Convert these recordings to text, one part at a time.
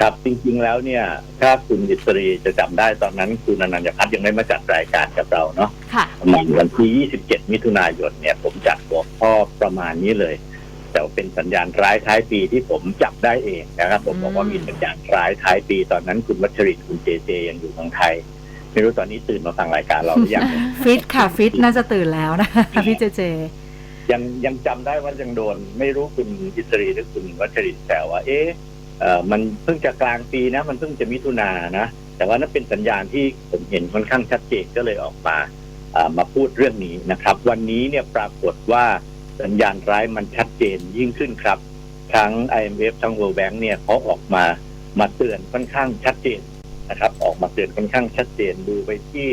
ครับจริงๆแล้วเนี่ย ถ้าคุณอิสรีจะจำได้ตอนนั้นคุณอนันยพัฒน์ยังไม่มาจัดรายการกับเราเนาะค่ะประมาณวันที่ 27 มิถุนายนเนี่ยผมจัดหัวข้อประมาณนี้เลย แต่ว่าเป็นสัญญาณร้ายท้ายปีที่ผมจับได้เองนะครับ ผมบอกว่ามีสัญญาณร้ายท้ายปี ตอนนั้นคุณวัชรินทร์คุณเจเจยังอยู่เมืองไทยไม่รู้ตอนนี้ตื่นมาฟังรายการเราหรือยังฟิตค่ะฟิตน่าจะตื่นแล้วนะคะพี่เจเจยังยังจำได้ว่ายังโดน ไม่รู้คุณอิสรีหรือคุณวัชรินทร์แต่ว่าเอ๊ะ เอ่อมันเพิ่งจะกลางปีนะ มันเพิ่งจะมิถุนานะ แต่ว่านั่นเป็นสัญญาณที่ผมเห็นค่อนข้างชัดเจนก็เลยออกมาเอ่อมาพูดเรื่องนี้นะครับ วันนี้เนี่ยปรากฏว่าสัญญาณร้ายมันชัดเจนยิ่งขึ้นครับ ทั้ง IMF ทั้ง World Bank เนี่ยเขาออกมามาเตือนค่อนข้างชัดเจนนะครับ ออกมาเตือนค่อนข้างชัดเจนดูไปที่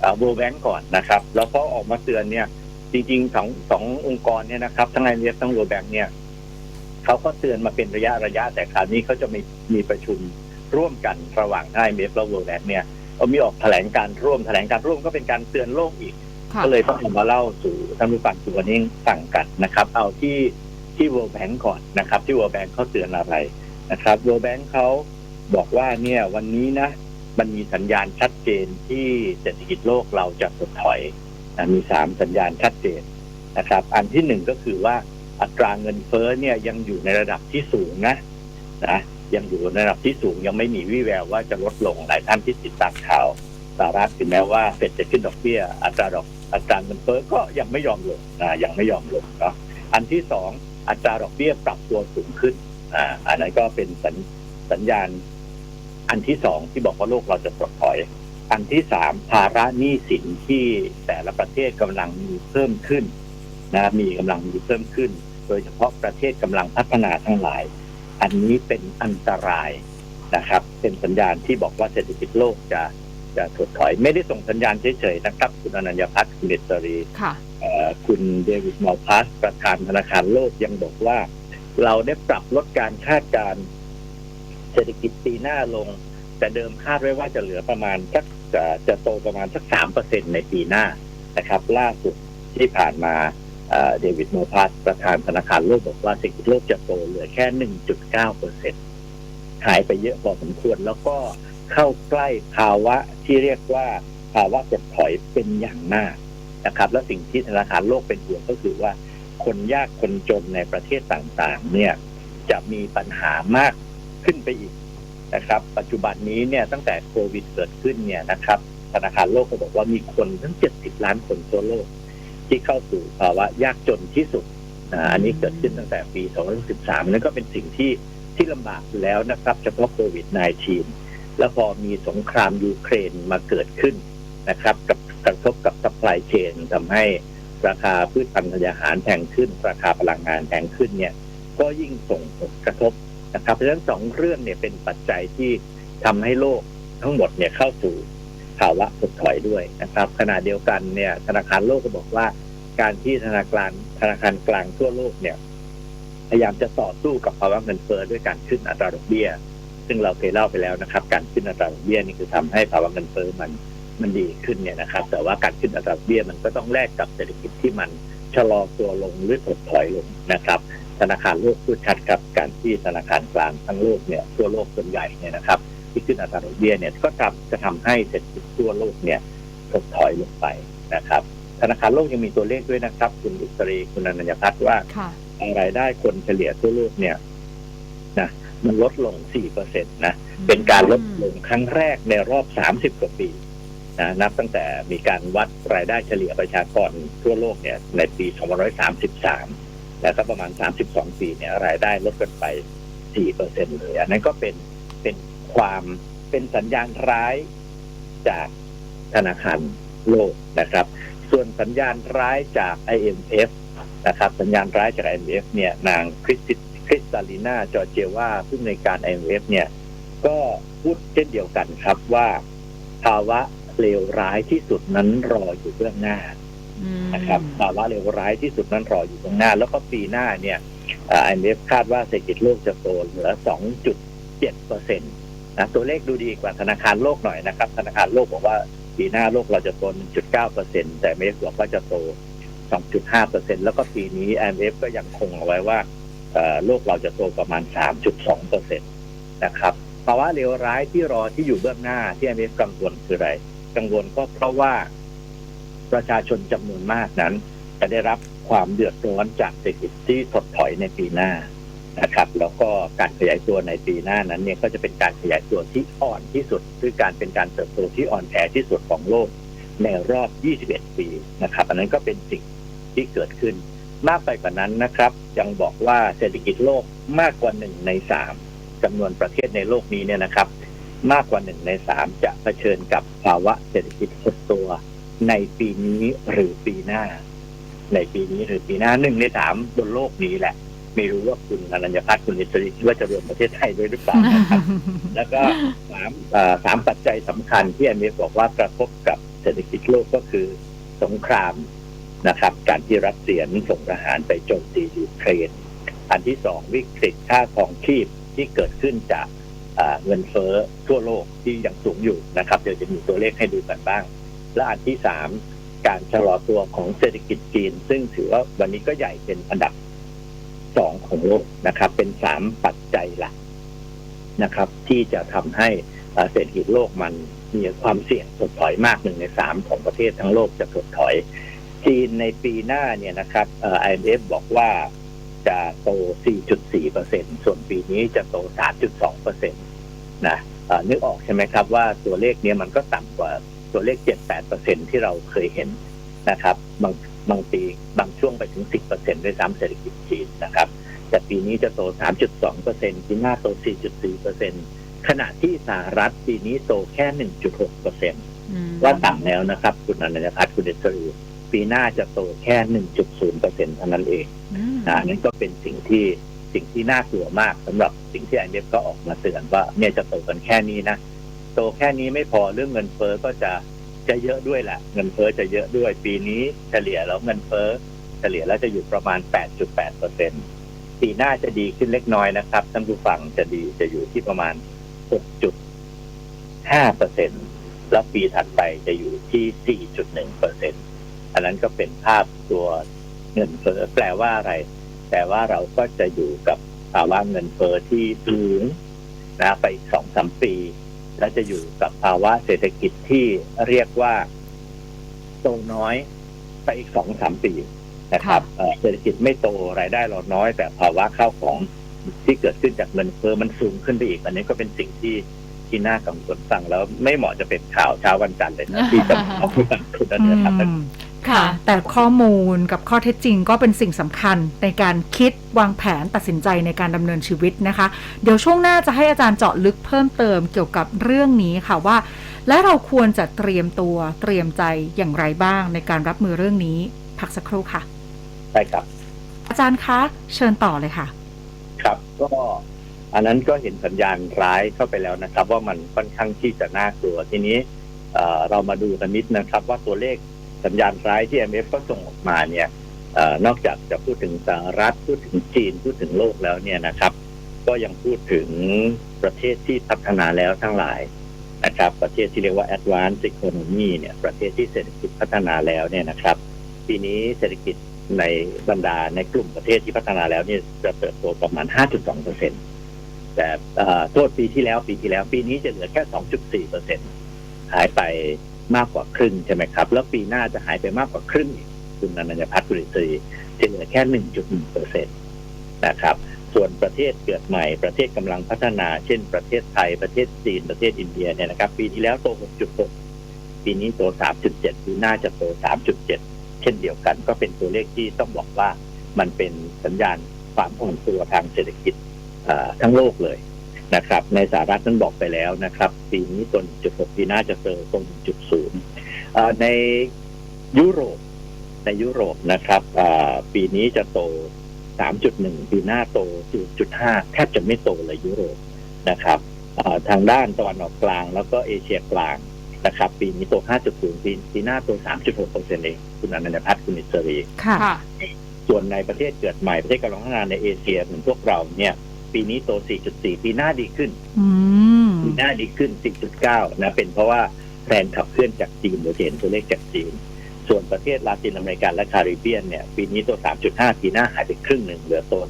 เอ่อ World Bank ก่อนนะครับ แล้วก็ออกมาเตือนเนี่ยจริงๆสองสององค์กรเนี่ยนะครับทั้ง IMF ทั้ง World Bank เนี่ย เขาก็เตือนมาเป็นระยะระยะแต่คราวนี้เขาจะมีมีประชุมร่วมกันระหว่าง IMF และ World Bank เนี่ยเขามีออกแถลงการร่วมแถลงการร่วมก็เป็นการเตือนโลกอีกค่ะก็เลยต้องเอามาเล่าสู่ท่านผู้ฟังสู่วันนี้ฟังกันนะครับ เอาที่ที่ World Bank ก่อนนะครับ ที่ World Bank เขาเตือนอะไรนะครับ World Bank เขาบอกว่าเนี่ยวันนี้นะมันมีสัญญาณชัดเจนที่เศรษฐกิจโลกเราจะถดถอยนะมีสามสัญญาณชัดเจนนะครับ อันที่หนึ่งก็คือว่า อัตราเงินเฟ้อเนี่ยยังอยู่ในระดับที่สูงนะนะยังอยู่ในระดับที่สูงยังไม่มีวี่แววว่าจะลดลงหลายท่านที่ติดตามข่าวสหรัฐถึงแม้ว่าเฟดจะขึ้นดอกเบี้ย อัตราดอกอัตราเงินเฟ้อก็ยังไม่ยอมลงนะยังไม่ยอมลงเนาะอันที่สองอัตราดอกเบี้ยปรับตัวสูงขึ้นอ่าอันนั้นก็เป็นสัญสัญญาณ อันที่สองที่บอกว่าโลกเราจะถดถอย อันที่สามภาระหนี้สินที่แต่ละประเทศกำลังมีเพิ่มขึ้นนะมีกำลังมีเพิ่มขึ้น โดยเฉพาะประเทศกำลังพัฒนาทั้งหลาย อันนี้เป็นอันตรายนะครับ เป็นสัญญาณที่บอกว่าเศรษฐกิจโลกจะจะถดถอย ไม่ได้ส่งสัญญาณเฉยๆนะครับ คุณอนัญญพัฒน์คุณเดชรีค่ะเอ่อคุณเดวิดมอลพัสประธานธนาคารโลกยังบอกว่า เราได้ปรับลดการคาดการณ์เศรษฐกิจปีหน้าลง แต่เดิมคาดไว้ว่าจะเหลือประมาณสักจะจะโตประมาณสักสามเปอร์เซ็นในปีหน้านะครับ ล่าสุดที่ผ่านมา เดวิดโมพัสประธานธนาคารโลกบอกว่าเศรษฐกิจโลกจะโตเหลือแค่หนึ่งจุดเปอร์เซ็นหายไปเยอะพอสมควรแล้วก็เข้าใกล้ภาวะที่เรียกว่าภาวะถดถอยเป็นอย่างมากนะครับ และสิ่งที่ธนาคารโลกเป็นห่วงก็คือว่า คนยากคนจนในประเทศต่างๆ เนี่ยจะมีปัญหามากขึ้นไปอีกนะครับ ปัจจุบันนี้เนี่ยตั้งแต่โควิดเกิดขึ้นเนี่ยนะครับธนาคารโลกก็บอกว่ามีคนทั้ง 70 ล้านคนทั่วโลก ที่เข้าสู่ภาวะยากจนที่สุดอันนี้เกิดขึ้นตั้งแต่ปี 2013 นั่นก็เป็นสิ่งที่ที่ลำบากอยู่แล้วนะครับ เฉพาะโควิด -19 แล้วพอมีสงครามยูเครนมาเกิดขึ้นนะครับ กับกระทบกับซัพพลายเชนทำให้ราคาพืชพันธุ์ธัญญาหารแพงขึ้น ราคาพลังงานแพงขึ้นเนี่ย ก็ยิ่งส่งผลกระทบนะครับ เพราะฉะนั้นสองเรื่องเนี่ยเป็นปัจจัยที่ทำให้โลกทั้งหมดเนี่ยเข้าสู่ ภาวะถดถอยด้วยนะครับขณะเดียวกันเนี่ยธนาคารโลกก็บอกว่า การที่ธนาคารธนาคารกลางทั่วโลกเนี่ยพยายามจะต่อสู้กับภาวะเงินเฟ้อด้วยการขึ้นอัตราดอกเบี้ย ซึ่งเราเคยเล่าไปแล้วนะครับ การขึ้นอัตราดอกเบี้ยนี่คือทำให้ภาวะเงินเฟ้อมันมันดีขึ้นเนี่ยนะครับ แต่ว่าการขึ้นอัตราดอกเบี้ยมันก็ต้องแลกกับเศรษฐกิจที่มันชะลอตัวลงหรือถดถอยลงนะครับ ธนาคารโลกพูดชัดครับการที่ธนาคารกลางทั้งโลกเนี่ยทั่วโลกส่วนใหญ่เนี่ยนะครับ ที่ขึ้นอัตราดอกเบี้ยเนี่ยก็ทำจะทำให้เศรษฐกิจทั่วโลกเนี่ยถดถอยลงไปนะครับ ธนาคารโลกยังมีตัวเลขด้วยนะครับ คุณอุตรีคุณอนัญญพัฒน์ว่าค่ะรายได้คนเฉลี่ยทั่วโลกเนี่ยนะมันลดลง 4%นะ เป็นการลดลงครั้งแรกในรอบ 30 กว่าปีนะนับตั้งแต่มีการวัดรายได้เฉลี่ยประชากรทั่วโลกเนี่ยในปี 2533 แล้วก็ประมาณ 32 ปีเนี่ยรายได้ลดกันไป 4%เลยอันนั้นก็เป็นเป็น ความเป็นสัญญาณร้ายจากธนาคารโลกนะครับ ส่วนสัญญาณร้ายจาก IMF นะครับ สัญญาณร้ายจาก IMF เนี่ยนางคริสติคริสตาลีนาจอร์เจว่าผู้อำนวยการ IMF เนี่ยก็พูดเช่นเดียวกันครับว่าภาวะเลวร้ายที่สุดนั้นรออยู่เบื้องหน้าอืมนะครับภาวะเลวร้ายที่สุดนั้นรออยู่เบื้องหน้า แล้วก็ปีหน้าเนี่ยเอ่อ IMF คาดว่าเศรษฐกิจโลกจะโตเหลือ 2.7เปอร์เซ็นต์ นะตัวเลขดูดีกว่าธนาคารโลกหน่อยนะครับ ธนาคารโลกบอกว่าปีหน้าโลกเราจะโต 1.9เปอร์เซ็นต์แต่ IMF บอกว่าจะโต 2.5เปอร์เซ็นต์แล้วก็ปีนี้ IMF ก็ยังคงเอาไว้ว่าโลกเราจะโตประมาณ 3.2เปอร์เซ็นต์นะครับภาวะเลวร้ายที่รอที่อยู่เบื้องหน้าที่ IMF กังวลคืออะไร กังวลก็เพราะว่าประชาชนจำนวนมากนั้น จะได้รับความเดือดร้อนจากเศรษฐกิจที่ถดถอยในปีหน้า นะครับ แล้วก็การขยายตัวในปีหน้านั้นเนี่ยก็จะเป็นการขยายตัวที่อ่อนที่สุด คือการเป็นการเติบโตที่อ่อนแอที่สุดของโลกในรอบ 21 ปีนะครับ อันนั้นก็เป็นสิ่งที่เกิดขึ้น มากไปกว่านั้นนะครับ ยังบอกว่าเศรษฐกิจโลกมากกว่าหนึ่งในสามจำนวนประเทศในโลกนี้เนี่ยนะครับ มากกว่าหนึ่งในสามจะเผชิญกับภาวะเศรษฐกิจหดตัวในปีนี้หรือปีหน้า ในปีนี้หรือปีหน้าหนึ่งในสามบนโลกนี้แหละ ไม่รู้ว่าคุณอนัญญพัฒน์คุณอิสริคิดว่าจะรวมประเทศไทยด้วยหรือเปล่านะครับ แล้วก็สามเอ่อสามปัจจัยสำคัญที่อันนี้บอกว่ากระทบกับเศรษฐกิจโลกก็คือสงครามนะครับ การที่รัสเซียส่งทหารไปโจมตียูเครน อันที่สองวิกฤตค่าของชีพที่เกิดขึ้นจากอ่าเงินเฟ้อทั่วโลกที่ยังสูงอยู่นะครับ เดี๋ยวจะมีตัวเลขให้ดูกันบ้าง และอันที่สามการชะลอตัวของเศรษฐกิจจีน ซึ่งถือว่าวันนี้ก็ใหญ่เป็นอันดับ สองของโลกนะครับ เป็นสามปัจจัยหลักนะครับ ที่จะทำให้เศรษฐกิจโลกมันมีความเสี่ยงถดถอยมากหนึ่งในสามของประเทศทั้งโลกจะถดถอย จีนในปีหน้าเนี่ยนะครับเอ่อ IMF บอกว่าจะโต 4.4เปอร์เซ็นส่วนปีนี้จะโต 3.2เปอร์เซ็นตนะนึกออกใช่ไหมครับว่าตัวเลขเนี้ยมันก็ต่ำกว่าตัวเลข 7-8เปอร์เซ็นที่เราเคยเห็นนะครับบาง บางปีบางช่วงไปถึง 10เปอร์เซ็นด้วยซ้ำเศรษฐกิจจีนนะครับ แต่ปีนี้จะโต 3.2เปอร์เซ็นปีหน้าโต 4.4เปอร์เซ็นขณะที่สหรัฐปีนี้โตแค่ 1.6เปอร์เซ็นอืมว่าต่ำแล้วนะครับ คุณอนันตพัฒน์คุณเดชรีปีหน้าจะโตแค่ 1.0เปอร์เซ็นเท่านั้นเองอืมนะนั่นก็เป็นสิ่งที่สิ่งที่น่ากลัวมากสำหรับสิ่งที่ไอเอฟก็ออกมาเตือนว่าเนี่ยจะโตกันแค่นี้นะ โตแค่นี้ไม่พอเรื่องเงินเฟ้อก็จะ จะเยอะด้วยแหละเงินเฟ้อจะเยอะด้วยปีนี้เฉลี่ยแล้วเงินเฟ้อเฉลี่ยแล้วจะอยู่ประมาณ 8.8เปอร์เซ็นปีหน้าจะดีขึ้นเล็กน้อยนะครับท่านผู้ฟังจะดีจะอยู่ที่ประมาณ 6.5เปอร์เซ็นแล้วปีถัดไปจะอยู่ที่ 4.1เปอร์เซ็นอันนั้นก็เป็นภาพตัวเงินเฟ้อแปลว่าอะไรแปลว่าเราก็จะอยู่กับภาวะเงินเฟ้อที่สูงนะไปอีกสองสามปี และจะอยู่กับภาวะเศรษฐกิจที่เรียกว่าโตน้อยไปอีกสองสามปีนะครับเอ่อเศรษฐกิจไม่โตรายได้เราน้อย แต่ภาวะข้าวของที่เกิดขึ้นจากเงินเฟ้อมันสูงขึ้นไปอีก อันนี้ก็เป็นสิ่งที่ที่น่ากังวลฟังแล้วไม่เหมาะจะเป็นข่าวเช้าวันจันทร์เลยนะที่จะเอาคุณคุณนันทพัฒน์อืม ค่ะ แต่ข้อมูลกับข้อเท็จจริงก็เป็นสิ่งสำคัญในการคิดวางแผนตัดสินใจในการดำเนินชีวิตนะคะ เดี๋ยวช่วงหน้าจะให้อาจารย์เจาะลึกเพิ่มเติมเกี่ยวกับเรื่องนี้ค่ะว่า และเราควรจะเตรียมตัวเตรียมใจอย่างไรบ้างในการรับมือเรื่องนี้พักสักครู่ค่ะใช่ครับ อาจารย์คะเชิญต่อเลยค่ะ ครับก็อันนั้นก็เห็นสัญญาณร้ายเข้าไปแล้วนะครับ ว่ามันค่อนข้างที่จะน่ากลัวทีนี้เอ่อเรามาดูกันนิดนะครับ ว่าตัวเลข สัญญาณร้ายที่ MF ก็ส่งออกมาเนี่ยอนอกจากจะพูดถึงสหรัฐพูดถึงจีนพูดถึงโลกแล้วเนี่ยนะครับ ก็ยังพูดถึงประเทศที่พัฒนาแล้วทั้งหลายนะครับ ประเทศที่เรียกว่า advanced economy เนี่ยประเทศที่เศรษฐกิจพัฒนาแล้วเนี่ยนะครับ ปีนี้เศรษฐกิจในบรรดาในกลุ่มประเทศที่พัฒนาแล้วเนี่ยจะเติบโตประมาณ 5.2เปอร์เซ็นต่เอ่โทษปีที่แล้วปีที่แล้ว ปีนี้จะเหลือแค่ 2.4เปอร์เซ็นต์หายไป มากกว่าครึ่งใช่ไหมครับ แล้วปีหน้าจะหายไปมากกว่าครึ่งอีกคุณนันทพัฒน์กุลิตรีจะเหลือแค่ 1.1เปอร์เซ็นตนะครับ ส่วนประเทศเกิดใหม่ประเทศกำลังพัฒนา เช่น ประเทศไทยประเทศจีนประเทศอินเดียเนี่ยนะครับ ปีที่แล้วโต 6.6 ปีนี้โต 3.7 ปีหน้าจะโต 3.7 เช่นเดียวกัน ก็เป็นตัวเลขที่ต้องบอกว่ามันเป็นสัญญาณความอ่อนตัวทางเศรษฐกิจทั้งโลกเลย นะครับ ในสหรัฐนั้นบอกไปแล้วนะครับ ปีนี้ตัว 1.6 ปีหน้าจะโตตรง1.0เอ่อในยุโรปในยุโรปนะครับอ่าปีนี้จะโต 3.1 ปีหน้าโต 0.5 แทบจะไม่โตเลยยุโรปนะครับอ่าทางด้านตะวันออกกลางแล้วก็เอเชียกลางนะครับ ปีนี้โต 5.0 ปีปีหน้าโต 3.6เปอร์เซ็นต์เองคุณอนันตพัฒน์คุณอิสรีค่ะค่ะ ส่วนในประเทศเกิดใหม่ประเทศกำลังพัฒนาในเอเชียเหมือนพวกเราเนี่ย ปีนี้โต 4.4 ปีหน้าดีขึ้นอืมปีหน้าดีขึ้น 10.9 นะ เป็นเพราะว่าแรงขับเคลื่อนจากจีนเราจะเห็นตัวเลขจากจีน ส่วนประเทศลาตินอเมริกาและคาริบเบียนเนี่ย ปีนี้ตัว3.5 ปีหน้าหายไปครึ่งหนึ่งเหลือตัว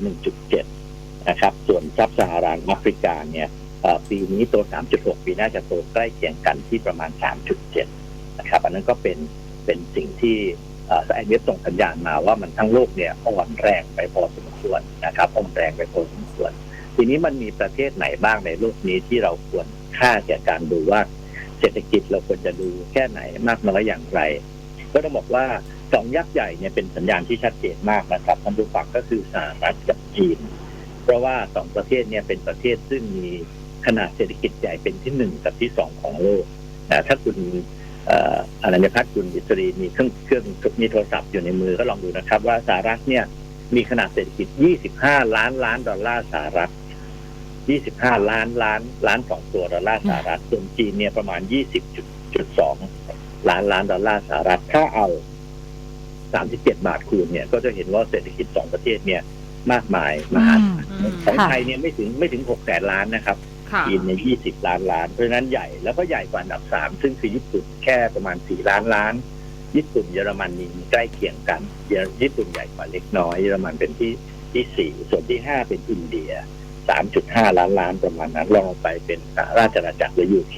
1.7 นะครับ ส่วนซับซาฮาราแอฟริกาเนี่ยเอ่อปีนี้โต 3.6 ปีหน้าจะโตใกล้เคียงกันที่ประมาณ 3.7 นะครับ อันนั้นก็เป็นเป็นสิ่งที่เอ่อไอเส่งสัญญาณมาว่ามันทั้งโลกเนี่ยอ่อนแรงไปพอสมควรนะครับอ่อนแรงไปพอสมควร ทีนี้มันมีประเทศไหนบ้างในโลกนี้ที่เราควรค่าแก่การดูว่า เศรษฐกิจเราควรจะดูแค่ไหนมากน้อยอย่างไร ก็ต้องบอกว่าสองยักษ์ใหญ่เนี่ยเป็นสัญญาณที่ชัดเจนมากนะครับท่านผู้ฟังก็คือสหรัฐกับจีน เพราะว่าสองประเทศเนี่ยเป็นประเทศซึ่งมีขนาดเศรษฐกิจใหญ่เป็นที่หนึ่งกับที่สองของโลกนะถ้าคุณอ่ออนันยพัฒน์คุณอิสรีมีเครื่องเครื่องมีโทรศัพท์อยู่ในมือก็ลองดูนะครับ ว่าสหรัฐเนี่ยมีขนาดเศรษฐกิจ 25 ล้านล้านดอลลาร์สหรัฐ 25 ล้านล้านล้านสองตัวดอลลาร์สหรัฐส่วนจีนเนี่ยประมาณ 20.2 ล้านล้านดอลลาร์สหรัฐ ถ้าเอา 37 บาทคูณเนี่ย ก็จะเห็นว่าเศรษฐกิจสองประเทศเนี่ยมากมายมหาศาลอืมของค่ะไทยเนี่ยไม่ถึงไม่ถึง 6 แสนล้านนะครับค่ะจีนเนี่ย20 ล้านล้าน เพราะฉะนั้นใหญ่แล้วก็ใหญ่กว่าอันดับ 3 ซึ่งคือญี่ปุ่นแค่ประมาณ 4 ล้านล้าน ญี่ปุ่นเยอรมันนี่ใกล้เคียงกันเยอญี่ปุ่นใหญ่กว่าเล็กน้อย เยอรมันเป็นที่ที่ 4 ส่วนที่ 5 เป็นอินเดีย 3.5ล้านล้านประมาณนั้นลองลงไปเป็นสหราชอาณาจักรหรือยูเค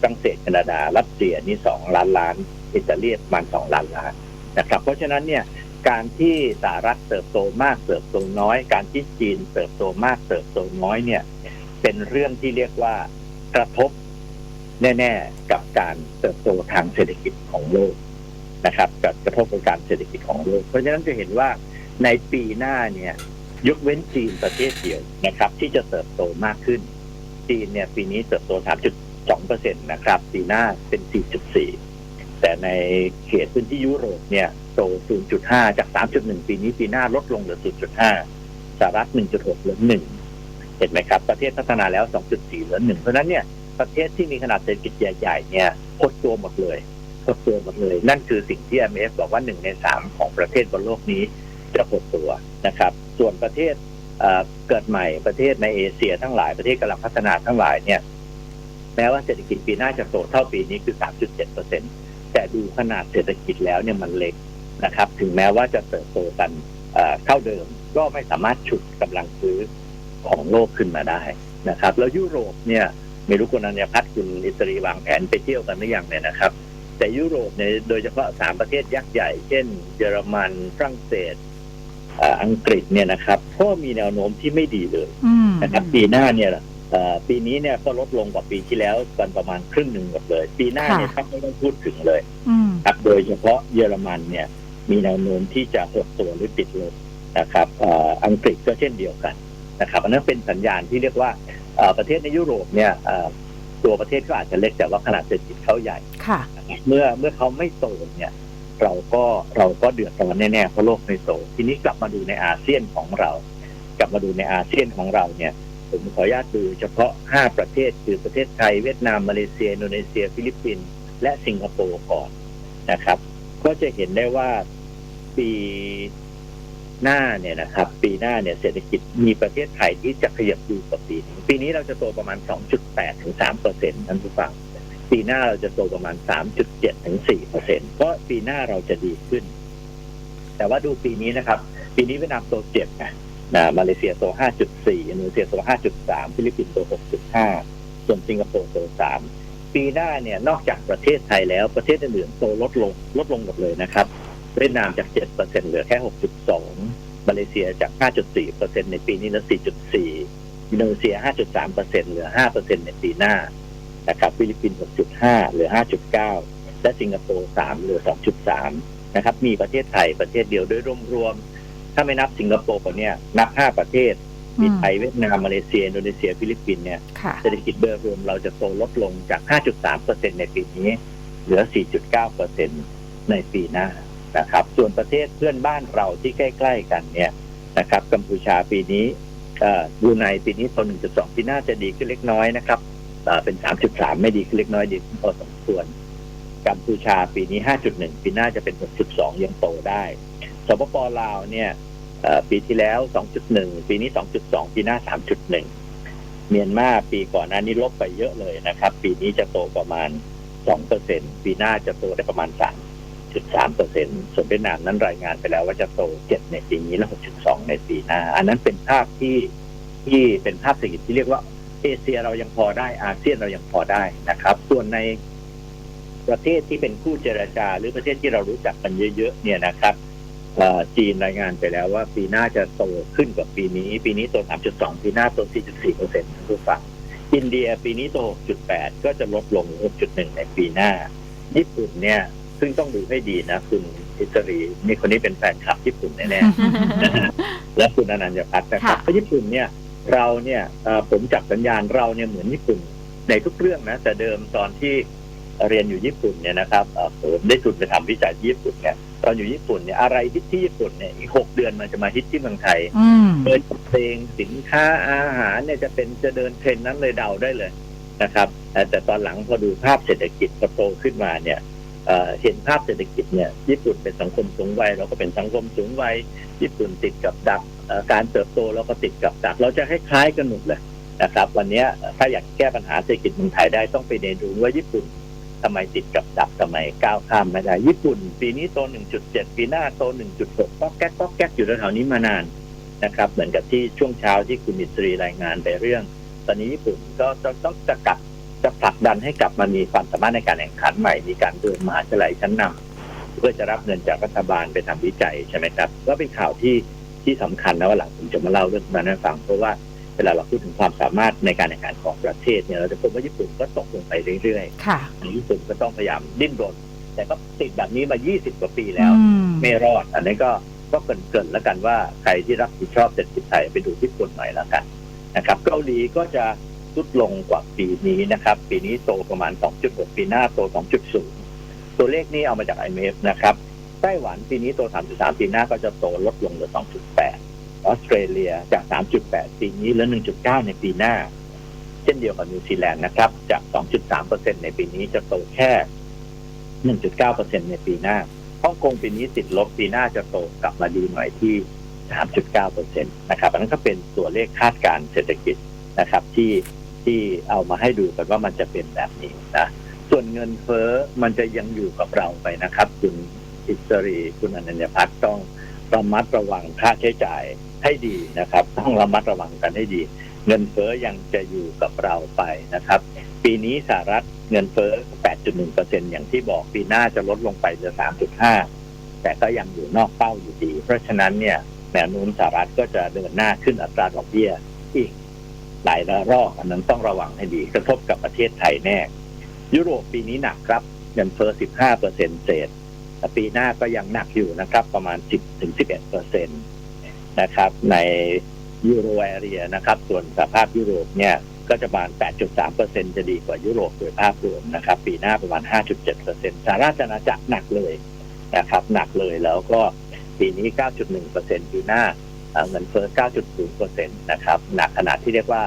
ฝรั่งเศสแคนาดารัสเซียนี่2ล้านล้าน อิตาลีประมาณ2ล้านล้านนะครับ เพราะฉะนั้นเนี่ยการที่สหรัฐเติบโตมากเติบโตน้อย การที่จีนเติบโตมากเติบโตน้อยเนี่ย เป็นเรื่องที่เรียกว่ากระทบแน่ ๆ กับการเติบโตทางเศรษฐกิจของโลกนะครับกับกระทบกับการเศรษฐกิจของโลก เพราะฉะนั้นจะเห็นว่าในปีหน้าเนี่ย ยกเว้นจีนประเทศเดียวนะครับ ที่จะเติบโตมากขึ้น จีนเนี่ยปีนี้เติบโต 3.2เปอร์เซ็นต์นะครับปีหน้าเป็น 4.4 แต่ในเขตพื้นที่ยุโรปเนี่ยโต 0.5 จาก 3.1 ปีนี้ปีหน้าลดลงเหลือ 0.5 สหรัฐ 1.6เหลือ1 เห็นไหมครับ ประเทศพัฒนาแล้ว 2.4เหลือ1เพราะฉะนั้นเนี่ยประเทศที่มีขนาดเศรษฐกิจใหญ่ๆเนี่ยหดตัวหมดเลยหดตัวหมดเลย นั่นคือสิ่งที่ IMF บอกว่าหนึ่งในสามของประเทศบนโลกนี้ จะหดตัวนะครับ ส่วนประเทศเกิดใหม่ประเทศในเอเชียทั้งหลายประเทศกำลังพัฒนาทั้งหลายเนี่ยแม้ว่าเศรษฐกิจปีหน้าจะโตเท่าปีนี้คือ 3.7เปอร์เซ็นแต่ดูขนาดเศรษฐกิจแล้วเนี่ยมันเล็กนะครับ ถึงแม้ว่าจะเติบโตกันเท่าเดิมก็ไม่สามารถฉุดกำลังซื้อของโลกขึ้นมาได้นะครับ แล้วยุโรปเนี่ยไม่รู้คุณอัญญพัฒน์คุณอิสรีวางแผนไปเที่ยวกันหรือยังเนี่ยนะครับ แต่ยุโรปเนี่ยโดยเฉพาะสามประเทศยักษ์ใหญ่ เช่น เยอรมันฝรั่งเศส อ่ออังกฤษเนี่ยนะครับก็มีแนวโน้มที่ไม่ดีเลยอืมนะครับปีหน้าเนี่ยเอ่อปีนี้เนี่ยก็ลดลงกว่าปีที่แล้วกันประมาณครึ่งหนึ่งหมดเลย ปีหน้าเนี่ยค่ะถ้าไม่ต้องพูดถึงเลยอืมครับโดยเฉพาะเยอรมันเนี่ย มีแนวโน้มที่จะหดตัวหรือติดลบนะครับเอ่ออังกฤษก็เช่นเดียวกันนะครับอันนั้นเป็นสัญญาณที่เรียกว่าเอ่อประเทศในยุโรปเนี่ยเอ่อตัวประเทศก็อาจจะเล็กแต่ว่าขนาดเศรษฐกิจเขาใหญ่ค่ะนะครับเมื่อเมื่อเขาไม่โตเนี่ย เราก็เราก็เดือดร้อนแน่ๆเพราะโลกไม่โตทีนี้กลับมาดูในอาเซียนของเรา กลับมาดูในอาเซียนของเราเนี่ย ผมขออนุญาตดูเฉพาะ 5 ประเทศคือประเทศไทยเวียดนามมาเลเซียอินโดนีเซีย ฟิลิปปินส์และสิงคโปร์ก่อนนะครับ ก็จะเห็นได้ว่าปีหน้าเนี่ยนะครับ ปีหน้าเนี่ยเศรษฐกิจมีประเทศไทยที่จะขยับดีกว่าปีนี้ปีนี้เราจะโตประมาณ 2.8 ถึง3เปอร์เซ็นต์ท่านผู้ฟัง ปีหน้าเราจะโตประมาณ 3.7 ถึง 4 เปอร์เซ็นต์เพราะปีหน้าเราจะดีขึ้น แต่ว่าดูปีนี้นะครับ ปีนี้เวียดนามโตเจ็ดนะนะมาเลเซียโต 5.4 อินโดนีเซียโต 5.3 ฟิลิปปินส์โต 6.5 ส่วนสิงคโปร์โต 3 ปีหน้าเนี่ยนอกจากประเทศไทยแล้วประเทศอื่นๆโตลดลงลดลงหมดเลยนะครับ เวียดนามจาก 7%เหลือแค่ 6.2 มาเลเซียจาก 5.4%ในปีนี้เหลือ4.4 อินโดนีเซีย 5.3%เหลือ5%ในปีหน้า นะครับฟิลิปปินส์6.5เหลือ 5.9 และสิงคโปร์3เหลือ 2.3 นะครับ มีประเทศไทยประเทศเดียวโดยรวมๆ ถ้าไม่นับสิงคโปร์เนี่ย นับ 5 ประเทศ มีอืมไทยเวียดนาม มาเลเซีย อินโดนีเซีย ฟิลิปปินส์เนี่ยค่ะเศรษฐกิจโดยรวมเราจะโตลดลงจาก 5.3%ในปีนี้ เหลือ 4.9%ในปีหน้านะครับ ส่วนประเทศเพื่อนบ้านเราที่ใกล้ ๆ กันเนี่ยนะครับ กัมพูชาปีนี้เอ่อบรูไนปีนี้โต1.2 ปีหน้าจะดีขึ้นเล็กน้อยนะครับ เป็น 3.3 ไม่ดีขึ้นเล็กน้อยดีขึ้นพอสมควรกัมพูชาปีนี้ 5.1 ปีหน้าจะเป็น 6.2 ยังโตได้สปปลาวเนี่ยปีที่แล้ว 2.1 ปีนี้ 2.2 ปีหน้า 3.1 เมียนมาปีก่อนหน้านี้ลบไปเยอะเลยนะครับ ปีนี้จะโตประมาณ 2%ปีหน้าจะโตได้ประมาณ 3.3%ส่วนเวียดนามนั้นรายงานไปแล้วว่าจะโต 7 ในปีนี้และ 6.2 ในปีหน้า อันนั้นเป็นภาพที่ที่เป็นภาพเศรษฐกิจที่เรียกว่า เอเชียเรายังพอได้อาเซียนเรายังพอได้นะครับ ส่วนในประเทศที่เป็นคู่เจรจา หรือประเทศที่เรารู้จักกันเยอะๆเนี่ยนะครับเอ่อจีนรายงานไปแล้วว่าปีหน้าจะโตขึ้นกว่าปีนี้ ปีนี้โต 3.2 ปีหน้าโต 4.4เปอร์เซ็นต์ท่านผู้ฟังอินเดียปีนี้โต 6.8 ก็จะลดลง 6.1 ในปีหน้า ญี่ปุ่นเนี่ย ซึ่งต้องดูให้ดีนะคุณอิสรีนี่คนนี้เป็นแฟนคลับญี่ปุ่นแน่ๆนะฮะและคุณอนันต์พัฒน์นะครับค่ะเพราะญี่ปุ่นเนี่ย เราเนี่ยเอ่อผมจับสัญญาณเราเนี่ยเหมือนญี่ปุ่นในทุกเรื่องนะ แต่เดิมตอนที่เรียนอยู่ญี่ปุ่นเนี่ยนะครับเอ่อผมได้ทุนไปทำวิจัยที่ญี่ปุ่นเนี่ยตอนอยู่ญี่ปุ่นเนี่ยอะไรฮิตที่ญี่ปุ่นเนี่ยอีกหกเดือนมันจะมาฮิตที่เมืองไทยอืมเดินเพลงสินค้าอาหารเนี่ยจะเป็นจะเดินเทรนด์นั้นเลยเดาได้เลยนะครับแต่แต่ตอนหลังพอดูภาพเศรษฐกิจพอโตขึ้นมาเนี่ยเอ่อเห็นภาพเศรษฐกิจเนี่ยญี่ปุ่นเป็นสังคมสูงวัยเราก็เป็นสังคมสูงวัยญี่ปุ่นติดกับดักเอ่อ การเติบโตเราก็ติดกับดักเราจะคล้ายๆกันหมดเลยนะครับ วันนี้ถ้าอยากแก้ปัญหาเศรษฐกิจเมืองไทยได้ต้องไปเรียนรู้ว่าญี่ปุ่นทำไมติดกับดักทำไมก้าวข้ามไม่ได้ ญี่ปุ่น ปีนี้โต 1.7 ปีหน้าโต 1.6ก็แก๊กก็แก๊กอยู่แถวๆนี้มานานนะครับ เหมือนกับที่ช่วงเช้าที่คุณมิตรีรายงานไปเรื่อง ตอนนี้ญี่ปุ่นก็ต้องต้องจะกลับจะผลักดันให้กลับมามีความสามารถในการแข่งขันใหม่ มีการเดินมหาวิทยาลัยชั้นนำเพื่อจะรับเงินจากรัฐบาลไปทำวิจัยใช่ไหมครับ ก็เป็นข่าวที่ ที่สำคัญนะว่าหลังผมจะมาเล่าเรื่องนั้นให้ฟัง เพราะว่าเวลาเราพูดถึงความสามารถในการแข่งขันของประเทศเนี่ยเราจะพบว่าญี่ปุ่นก็ตกลงไปเรื่อยค่ะๆญี่ปุ่นก็ต้องพยายามดิ้นรนแต่ก็ติดแบบนี้มา 20 กว่าปีแล้วอืมไม่รอด อันนี้ก็ก็เกรินเกินๆแล้วกันว่าใครที่รับผิดชอบเศรษฐกิจไทยไปดูญี่ปุ่นหน่อยแล้วกันนะครับ เกาหลีก็จะลดลงกว่าปีนี้นะครับ ปีนี้โตประมาณ 2.6 ปีหน้าโต 2.0 ตัวเลขนี้เอามาจาก IMF นะครับ ไต้หวันปีนี้โต 3.3 ปีหน้าก็จะโตลดลงเหลือ 2.8 ออสเตรเลียจาก 3.8 ปีนี้เหลือ 1.9 ในปีหน้า เช่นเดียวกับนิวซีแลนด์นะครับ จาก 2.3%ในปีนี้จะโตแค่ 1.9%ในปีหน้า ฮ่องกงปีนี้ติดลบปีหน้าจะโตกลับมาดีหน่อยที่ 3.9%นะครับ อันนั้นก็เป็นตัวเลขคาดการเศรษฐกิจนะครับที่ที่เอามาให้ดูกันว่ามันจะเป็นแบบนี้นะส่วนเงินเฟ้อมันจะยังอยู่กับเราไปนะครับคุณ อิสรีคุณอนัญญพัฒน์ต้องระมัดระวังค่าใช้จ่ายให้ดีนะครับ ต้องระมัดระวังกันให้ดี เงินเฟ้อยังจะอยู่กับเราไปนะครับ ปีนี้สหรัฐเงินเฟ้อ 8.1%อย่างที่บอกปีหน้าจะลดลงไปเหลือ 3.5 แต่ก็ยังอยู่นอกเป้าอยู่ดี เพราะฉะนั้นเนี่ยแนวโน้มสหรัฐก็จะเดินหน้าขึ้นอัตราดอกเบี้ยอีกหลายระลอกอันนั้นต้องระวังให้ดีกระทบกับประเทศไทยแน่ ยุโรปปีนี้หนักครับเงินเฟ้อ 15เปอร์เซ็นเศษ แต่ปีหน้าก็ยังหนักอยู่นะครับ ประมาณ 10ถึง11เปอร์เซ็นตนะครับ ในยูโรแอเรียนะครับ ส่วนสหภาพยุโรปเนี่ยก็จะประมาณ 8.3เปอร์เซ็นจะดีกว่ายุโรปโดยภาพรวมนะครับ ปีหน้าประมาณ 5.7เปอร์เซ็นสหราชอาณาจักรหนักเลยนะครับ หนักเลยแล้วก็ปีนี้ 9.1เปอร์เซ็นปีหน้าเอ่อเงินเฟ้อ 9.0เปอร์เซ็นนะครับ หนักขนาดที่เรียกว่า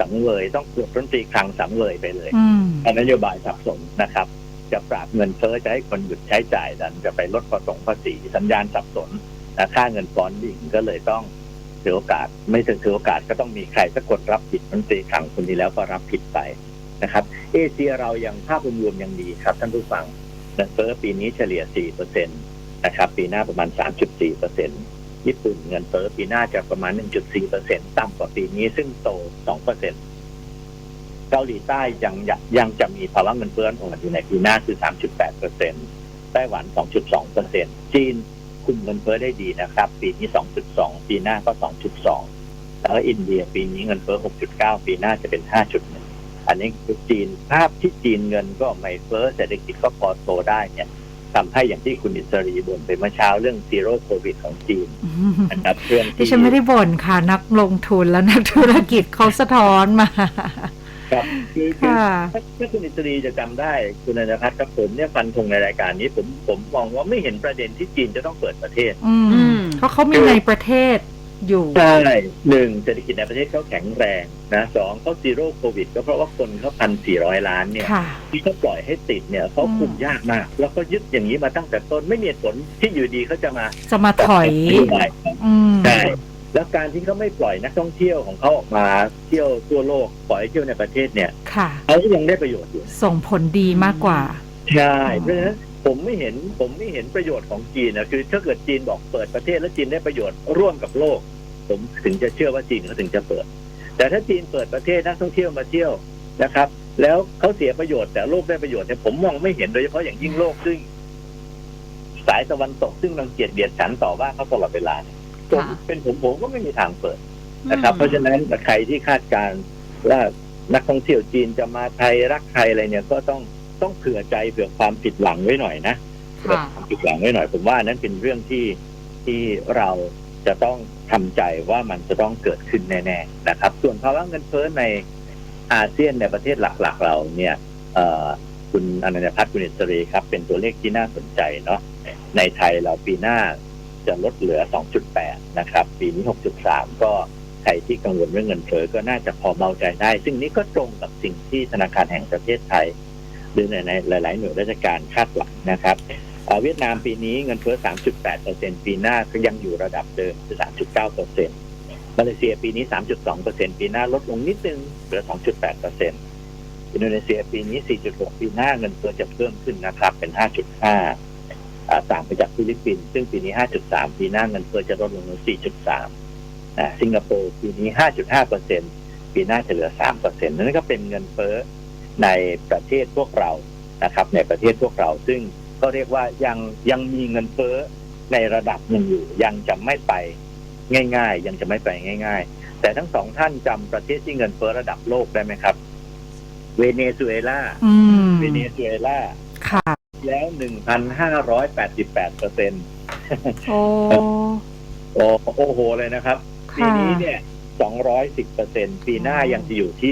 สังเวยต้องเกือบต้นตรีคลังสังเวยไปเลยอืมนโยบายสับสนนะครับ จะปราบเงินเฟ้อจะให้คนหยุดใช้จ่ายดันจะไปลดภาษีภาษีสัญญาณสับสนนะค่าเงินฟอนด์ดิ่งก็เลยต้องถือโอกาส ไม่ถือโอกาสก็ต้องมีใครสักคนรับผิดมันตีขังคนนี้แล้วก็รับผิดไปนะครับ เอเชียเรายังภาพรวมยังดีครับท่านผู้ฟังเงินเฟ้อปีนี้เฉลี่ย4เปอร์เซ็นตนะครับ ปีหน้าประมาณ 3.4เปอร์เซ็นญี่ปุ่นเงินเฟ้อปีหน้าจะประมาณ 1.4เปอร์เซ็นต่ำกว่าปีนี้ซึ่งโต 2 เกาหลีใต้ยังยังจะมีภาวะเงินเฟ้ออ่อนอยู่ในปีหน้าคือ 3.8เปอร์เซ็นตไต้หวัน 2.2เปอร์เซ็นจีนคุมเงินเฟ้อได้ดีนะครับ ปีนี้ 2.2 ปีหน้าก็ 2.2 แล้วอินเดียปีนี้เงินเฟ้อ 6.9 ปีหน้าจะเป็น 5.1 อันนี้คือจีนภาพที่จีนเงินก็ไม่เฟ้อเศรษฐกิจก็พอโตได้เนี่ยทำให้อย่างที่คุณอิสรีบ่นไปเมื่อเช้าเรื่องซีโร่โควิดของจีนนะครับเรื่องดิฉันไม่ได้บ่นค่ะ นักลงทุนและนักธุรกิจเขาสะท้อนมา ครับคือคือค่ะถ้าถ้าคุณอิสรีจะจำได้คุณอนันพัฒน์กับผมเนี่ยฟันธงในรายการนี้ ผมผมมองว่าไม่เห็นประเด็นที่จีนจะต้องเปิดประเทศ อือืมมเพราะเขามีในประเทศอยู่ใช่หนึ่งเศรษฐกิจในประเทศเขาแข็งแรงนะสองเขาซีโร่โควิด ก็เพราะว่าคนเขาพันสี่ร้อยล้านเนี่ยค่ะที่เขาปล่อยให้ติดเนี่ยเขาคุมยากมาก แล้วก็ยึดอย่างนี้มาตั้งแต่ต้นไม่มีเหตุผลที่อยู่ดีเขาจะมาจะมาถอยได้อืมใช่ แล้วการที่เขาไม่ปล่อยนักท่องเที่ยวของเขาออกมาเที่ยวทั่วโลกปล่อยให้เที่ยวในประเทศเนี่ยค่ะเขาก็ยังได้ประโยชน์อยู่ส่งผลดีมากกว่าใช่เพราะฉะนั้นผมไม่เห็นผมไม่เห็นประโยชน์ของจีนนะคือถ้าเกิดจีนบอกเปิดประเทศแล้วจีนได้ประโยชน์ร่วมกับโลก ผมถึงจะเชื่อว่าจีนเขาถึงจะเปิด แต่ถ้าจีนเปิดประเทศนักท่องเที่ยวมาเที่ยวนะครับ แล้วเขาเสียประโยชน์แต่โลกได้ประโยชน์เนี่ยผมมองไม่เห็นโดยเฉพาะอย่างยิ่งโลกซึ่ง สายตะวันตกซึ่งรังเกียจเดียดฉันต่อว่าเขาตลอดเวลาเนี่ย ผมค่ะเป็นผมผมก็ไม่มีทางเปิดนะครับอืมเพราะฉะนั้นใครที่คาดการณ์ว่านักท่องเที่ยวจีนจะมาไทยรักไทยอะไรเนี่ยก็ต้องต้องเผื่อใจเผื่อความผิดหวังไว้หน่อยนะเผื่อค่ะความผิดหวังไว้หน่อย ผมว่านั้นเป็นเรื่องที่ที่เราจะต้องทำใจว่ามันจะต้องเกิดขึ้นแน่ๆนะครับ ส่วนภาวะเงินเฟ้อในอาเซียนในประเทศหลักๆ เราเนี่ยเอ่อคุณอนันตพัฒน์กุณิตรีครับ เป็นตัวเลขที่น่าสนใจเนาะในไทยเราปีหน้า จะลดเหลือ 2.8 นะครับ ปีนี้ 6.3 ก็ใครที่กังวลเรื่องเงินเฟ้อก็น่าจะพอเบาใจได้ ซึ่งนี้ก็ตรงกับสิ่งที่ธนาคารแห่งประเทศไทย หรือในหลาย ๆ หน่วยราชการคาดหวังนะครับเวียดนามปีนี้เงินเฟ้อ 3.8 ปีหน้าก็ยังอยู่ระดับเดิมคือ 3.9 มาเลเซียปีนี้ 3.2 ปีหน้าลดลงนิดนึงเหลือ 2.8 อินโดนีเซียปีนี้ 4.6 ปีหน้าเงินเฟ้อจะเพิ่มขึ้นนะครับเป็น 5.5 ต่างไปจากฟิลิปปินส์ซึ่งปีนี้ 5.3 ปีหน้าเงินเฟ้อจะลดลงเหลือ4.3อ่าสิงคโปร์ปีนี้ 5.5เปอร์เซ็นปีหน้าจะเหลือ3เปอร์เซ็นนั่นก็เป็นเงินเฟ้อในประเทศพวกเรานะครับ ในประเทศพวกเรา ซึ่งก็เรียกว่ายังยังมีเงินเฟ้อในระดับหนึ่งอยู่ ยังจะไม่ไปง่าย ๆ ยังจะไม่ไปง่าย ๆ แต่ทั้งสองท่านจำประเทศที่เงินเฟ้อระดับโลกได้ไหมครับ เวเนซุเอลาอืมเวเนซุเอลาค่ะ แล้ว 1,588เปอร์เซ็นโอ้โอ้โอ้โหเลยนะครับ ปีค่ะนี้เนี่ย210เปอร์เซ็นปีหน้ายังจะอยู่ที่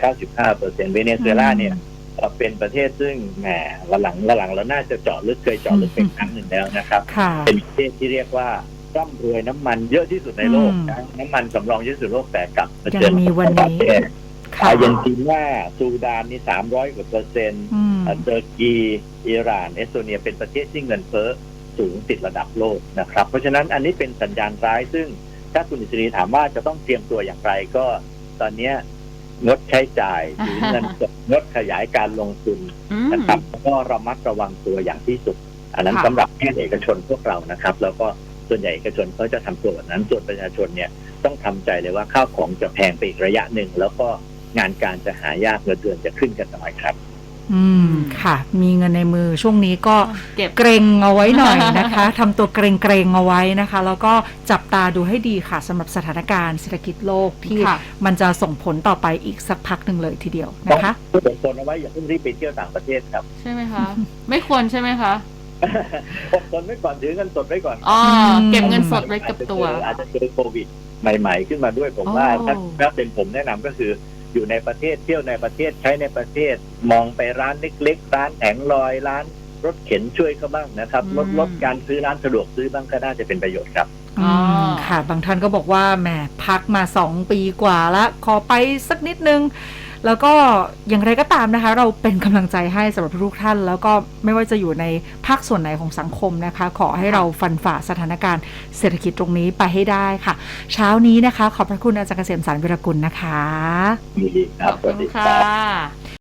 195เปอร์เซ็นเวเนซุเอลาเนี่ยเอ่อเป็นประเทศซึ่งแหมละหลังละหลังเราน่าจะเจาะลึกเคยเจาะลึกเป็นครั้งหนึ่งแล้วนะครับค่ะเป็นประเทศที่เรียกว่าร่ำรวยน้ำมันเยอะที่สุดในโลกอืมนะน้ำมันสำรองเยอะที่สุดในโลกแต่กลับเผยัชิญงมีวันนี้ค่ะ อาร์เจนตินาซูดานนี่300กว่าเปอร์เซ็นต์อืมเอ่อเตอร์กีอิหร่านเอสโตเนียเป็นประเทศที่เงินเฟ้อสูงติดระดับโลกนะครับ เพราะฉะนั้นอันนี้เป็นสัญญาณร้ายซึ่งถ้าคุณอิสรีถามว่าจะต้องเตรียมตัวอย่างไรก็ตอนเนี้ยงดใช้จ่ายหรือเงินสดงดขยายการลงทุนอืมนะครับแล้วก็ระมัดระวังตัวอย่างที่สุด อันนั้นค่ะสำหรับแพทย์เอกชนพวกเรานะครับ แล้วก็ส่วนใหญ่เอกชนเขาจะทำตัวแบบนั้นส่วนประชาชนเนี่ยต้องทำใจเลยว่าข้าวของจะแพงไปอีกระยะหนึ่งแล้วก็ งานการจะหายากเงินเดือนจะขึ้นกันหน่อยครับ อืมค่ะ มีเงินในมือช่วงนี้ก็เก็บเกรงเอาไว้หน่อยนะคะทำตัวเกรงเกรงๆเอาไว้นะคะ แล้วก็จับตาดูให้ดีค่ะสำหรับสถานการณ์เศรษฐกิจโลกที่ค่ะ มันจะส่งผลต่อไปอีกสักพักหนึ่งเลยทีเดียวต้องนะคะอดทนเอาไว้อย่าเพิ่งรีบไปเที่ยวต่างประเทศครับ ใช่ไหมคะ ไม่ควรใช่ไหมคะอดทนไว้ก่อนถือเงินสดไว้ก่อนอ๋อมเก็บเงินสดไว้กับตัวอาจจะเจอโควิด ใหม่ ๆ ขึ้นมาด้วยผมว่าโอ้ ถ้าถ้าเป็นผมแนะนำก็คือ อยู่ในประเทศเที่ยวในประเทศใช้ในประเทศ มองไปร้านเล็กๆร้านแผงลอยร้านรถเข็นช่วยเขาบ้างนะครับ ลดลดการซื้อร้านสะดวกซื้อบ้างก็น่าจะเป็นประโยชน์ครับอืมค่ะ บางท่านก็บอกว่าแหมพักมาสองปีกว่าละ ขอไปสักนิดนึง แล้วก็อย่างไรก็ตามนะคะ เราเป็นกำลังใจให้สำหรับทุกท่าน แล้วก็ไม่ว่าจะอยู่ในภาคส่วนไหนของสังคมนะคะ ขอให้เราฟันฝ่าสถานการณ์เศรษฐกิจตรงนี้ไปให้ได้ค่ะ เช้านี้นะคะ ขอบพระคุณอาจารย์เกษมสารวิรกุลนะคะดีคขรับอบสวัคุสณดีคค่รับะ